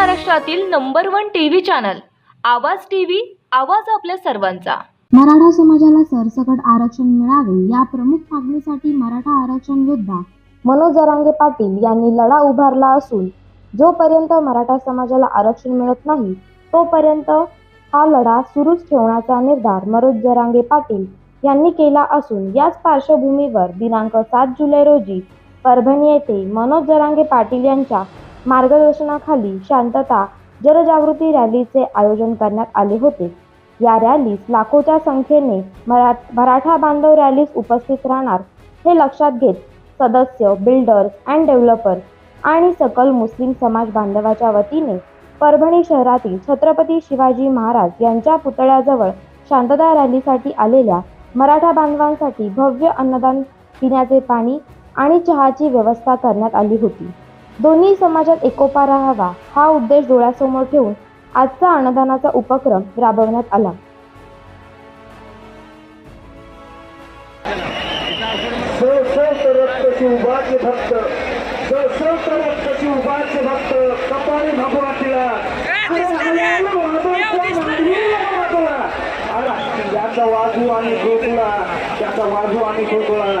महाराष्ट्रातील number one TV channel Awaaz TV आवाज आपल्या सर्वांचा. मराठा समाजाला सरसकट आरक्षण मिळावे या प्रमुख मागणीसाठी मराठा आरक्षण योद्धा मनोज जरांगे पाटील यांनी लढा उभारला असून जोपर्यंत मराठा समाजाला आरक्षण मिळत नाही तोपर्यंत हा लढा सुरूच ठेवण्याचा निर्धार मनोज जरांगे पाटील यांनी केला असून याच पार्श्वभूमीवर दिनांक सात जुलै रोजी परभणी येथे मनोज जरांगे पाटील यांच्या मार्गदर्शनाखाली शांतता जनजागृती रॅलीचे आयोजन करण्यात आले होते. या रॅलीस लाखोच्या संख्येने मरा मराठा बांधव रॅलीस उपस्थित राहणार हे लक्षात घेत सदस्य बिल्डर्स अँड डेव्हलपर आणि सकल मुस्लिम समाज बांधवाच्या वतीने परभणी शहरातील छत्रपती शिवाजी महाराज यांच्या पुतळ्याजवळ शांतता रॅलीसाठी आलेल्या मराठा बांधवांसाठी भव्य अन्नदान पिण्याचे पाणी आणि चहाची व्यवस्था करण्यात आली होती. दोन्ही समाजात एकोपा राहावा हा उद्देश डोळ्यासमोर ठेवून आजचा अन्नदानाचा उपक्रम राबवण्यात आला. सशस्त्र रक्त शिवबाचे भक्त सशस्त्र रक्त शिवबाचे भक्त कपाळी भगवा तिला. अरे हल्याला वाजवतो, वाजवूला वाजवला. अरे, याचा वाजू आणि गोकुळा त्याचा वाजू आणि गोकुळा